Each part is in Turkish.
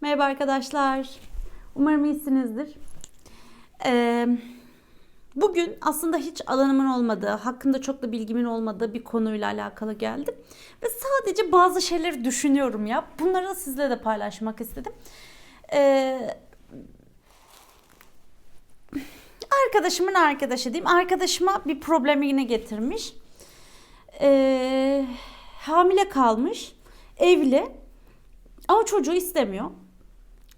Merhaba arkadaşlar. Umarım iyisinizdir. Ee, bugün aslında hiç alanımın olmadığı, hakkında çok da bilgimin olmadığı bir konuyla alakalı geldim. Ve sadece bazı şeyleri düşünüyorum ya. Bunları sizle de paylaşmak istedim. Ee, arkadaşımın arkadaşı diyeyim. Arkadaşıma bir problemini getirmiş. Ee, hamile kalmış. Evli. Ama çocuğu istemiyor.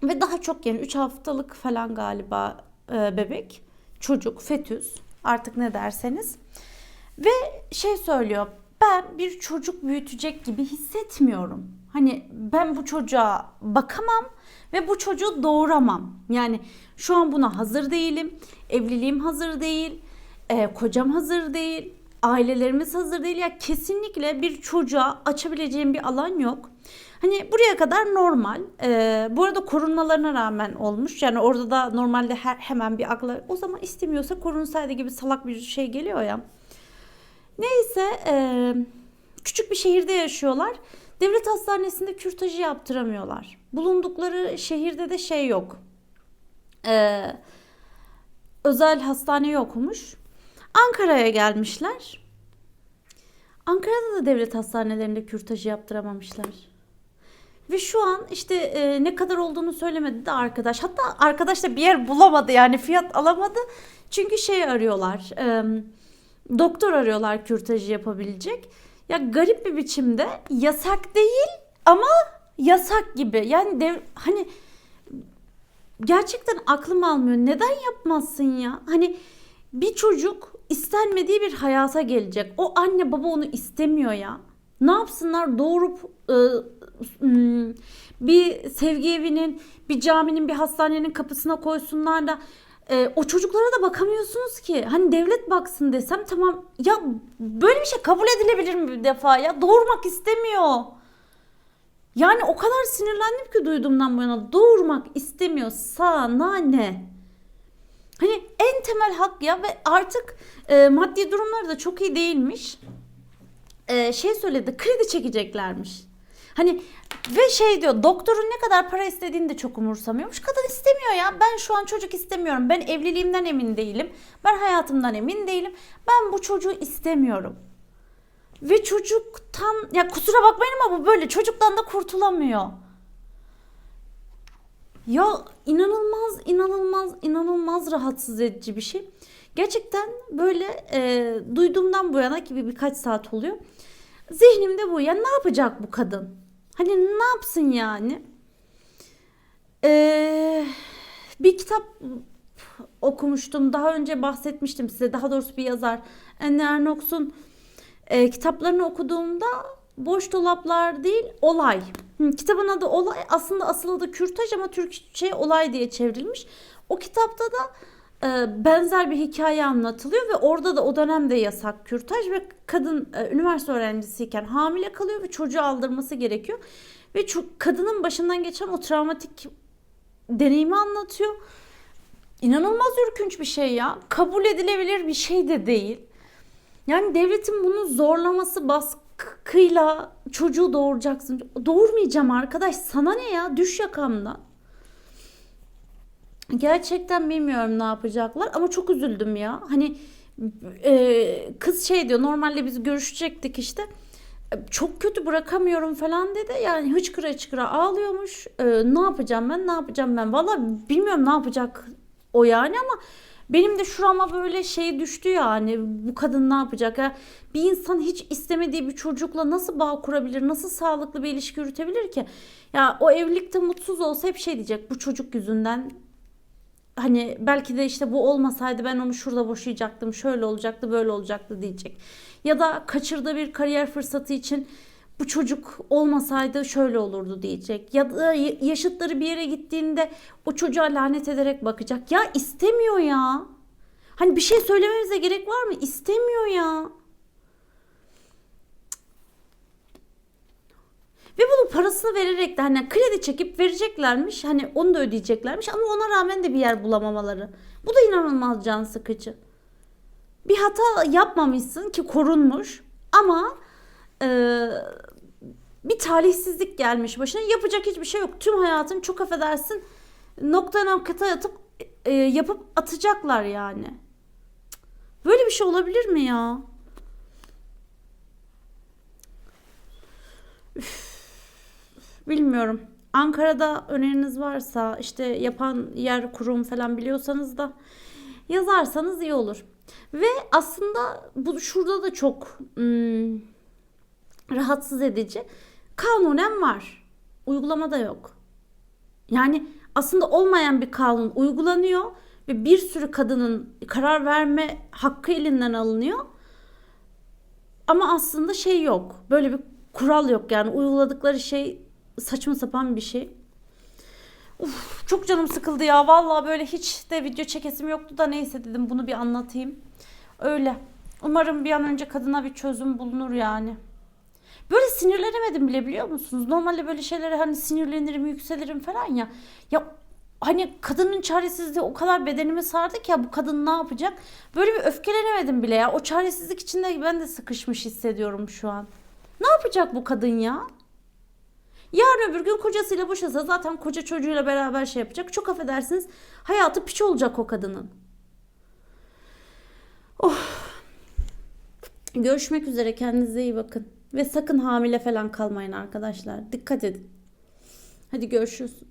Ve daha çok yani 3 haftalık falan galiba e, bebek. Çocuk, fetüs artık ne derseniz. Ve şey söylüyor. Ben bir çocuk büyütecek gibi hissetmiyorum. Hani ben bu çocuğa bakamam ve bu çocuğu doğuramam. Yani şu an buna hazır değilim. Evliliğim hazır değil. e, kocam hazır değil. Ailelerimiz hazır değil. Ya kesinlikle bir çocuğa açabileceğim bir alan yok. Hani buraya kadar normal. Ee, bu arada korunmalarına rağmen olmuş. Yani orada da normalde her, hemen bir akla o zaman istemiyorsa korunsaydı gibi salak bir şey geliyor ya. Neyse e, küçük bir şehirde yaşıyorlar. Devlet hastanesinde kürtajı yaptıramıyorlar. Bulundukları şehirde de şey yok. Ee, özel hastane yokmuş. Ankara'ya gelmişler. Ankara'da da devlet hastanelerinde kürtajı yaptıramamışlar. Ve şu an işte e, ne kadar olduğunu söylemedi de arkadaş. Hatta arkadaş da bir yer bulamadı yani fiyat alamadı. Çünkü şey arıyorlar. e, doktor arıyorlar kürtajı yapabilecek. Ya garip bir biçimde yasak değil ama yasak gibi. Yani dev, hani gerçekten aklım almıyor. Neden yapmazsın ya? Hani bir çocuk istenmediği bir hayata gelecek. O anne baba onu istemiyor ya. Ne yapsınlar? Doğurup e, m, bir sevgi evinin, bir caminin, bir hastanenin kapısına koysunlar da e, o çocuklara da bakamıyorsunuz ki. Hani devlet baksın desem tamam. Ya böyle bir şey kabul edilebilir mi bir defa ya? Doğurmak istemiyor. Yani o kadar sinirlendim ki duyduğumdan bu yana. Doğurmak istemiyor. Sana ne? Hani en temel hak ya ve artık e, maddi durumları da çok iyi değilmiş. E, şey söyledi kredi çekeceklermiş. Hani ve şey diyor doktorun ne kadar para istediğini de çok umursamıyormuş. Kadın istemiyor ya. Ben şu an çocuk istemiyorum. Ben evliliğimden emin değilim. Ben hayatımdan emin değilim. Ben bu çocuğu istemiyorum. Ve çocuktan ya kusura bakmayın ama bu böyle çocuktan da kurtulamıyor. Ya inanılmaz inanılmaz inanılmaz rahatsız edici bir şey. Gerçekten böyle e, duyduğumdan bu yana gibi birkaç saat oluyor. Zihnimde bu. Ya ne yapacak bu kadın? Hani ne yapsın yani? Ee, bir kitap okumuştum. Daha önce bahsetmiştim size. Daha doğrusu bir yazar. Anne Ernox'un e, kitaplarını okuduğumda boş dolaplar değil olay. Kitabın adı olay. Aslında asıl adı kürtaj ama Türkçe olay diye çevrilmiş. O kitapta da benzer bir hikaye anlatılıyor ve orada da o dönemde yasak kürtaj ve kadın e, üniversite öğrencisiyken hamile kalıyor ve çocuğu aldırması gerekiyor. Ve çok, kadının başından geçen o travmatik deneyimi anlatıyor. İnanılmaz ürkünç bir şey ya. Kabul edilebilir bir şey de değil. Yani devletin bunu zorlaması baskıyla çocuğu doğuracaksın. Doğurmayacağım arkadaş sana ne ya düş yakamdan. Gerçekten bilmiyorum ne yapacaklar ama çok üzüldüm ya. Hani e, kız şey diyor normalde biz görüşecektik işte. Çok kötü bırakamıyorum falan dedi. Yani hıçkıra hıçkıra ağlıyormuş. E, ne yapacağım ben ne yapacağım ben. Valla bilmiyorum ne yapacak o yani ama benim de şurama böyle şey düştü yani bu kadın ne yapacak ya bir insan hiç istemediği bir çocukla nasıl bağ kurabilir nasıl sağlıklı bir ilişki yürütebilir ki ya o evlilikte mutsuz olsa hep şey diyecek bu çocuk yüzünden hani belki de işte bu olmasaydı ben onu şurada boşayacaktım, şöyle olacaktı, böyle olacaktı diyecek. Ya da kaçırdığı bir kariyer fırsatı için bu çocuk olmasaydı şöyle olurdu diyecek. Ya da yaşıtları bir yere gittiğinde o çocuğa lanet ederek bakacak. Ya istemiyor ya. Hani bir şey söylememize gerek var mı? İstemiyor ya. Ve bunu parasını vererek de hani kredi çekip vereceklermiş. Hani onu da ödeyeceklermiş ama ona rağmen de bir yer bulamamaları. Bu da inanılmaz can sıkıcı. Bir hata yapmamışsın ki korunmuş ama e, Bir talihsizlik gelmiş başına. Yapacak hiçbir şey yok. Tüm hayatını çok affedersin nokta nokta yatıp e, yapıp atacaklar yani. Böyle bir şey olabilir mi ya? Bilmiyorum. Ankara'da öneriniz varsa işte yapan yer kurum falan biliyorsanız da yazarsanız iyi olur. Ve aslında bu şurada da çok hmm, rahatsız edici. Kanunen var. Uygulamada yok. Yani aslında olmayan bir kanun uygulanıyor ve bir sürü kadının karar verme hakkı elinden alınıyor. Ama aslında şey yok. Böyle bir kural yok yani uyguladıkları şey saçma sapan bir şey. Uf, çok canım sıkıldı ya. Vallahi böyle hiç de video çekesim yoktu da neyse dedim bunu bir anlatayım. Öyle. Umarım bir an önce kadına bir çözüm bulunur yani. Böyle sinirlenemedim bile biliyor musunuz? Normalde böyle şeylere hani sinirlenirim, yükselirim falan ya. Ya hani kadının çaresizliği o kadar bedenimi sardı ki ya bu kadın ne yapacak? Böyle bir öfkelenemedim bile ya. O çaresizlik içinde ben de sıkışmış hissediyorum şu an. Ne yapacak bu kadın ya? Yarın öbür gün kocasıyla boşasa zaten koca çocuğuyla beraber şey yapacak. Çok affedersiniz hayatı piç olacak o kadının. Oh. Görüşmek üzere kendinize iyi bakın. Ve sakın hamile falan kalmayın arkadaşlar. Dikkat edin. Hadi görüşürüz.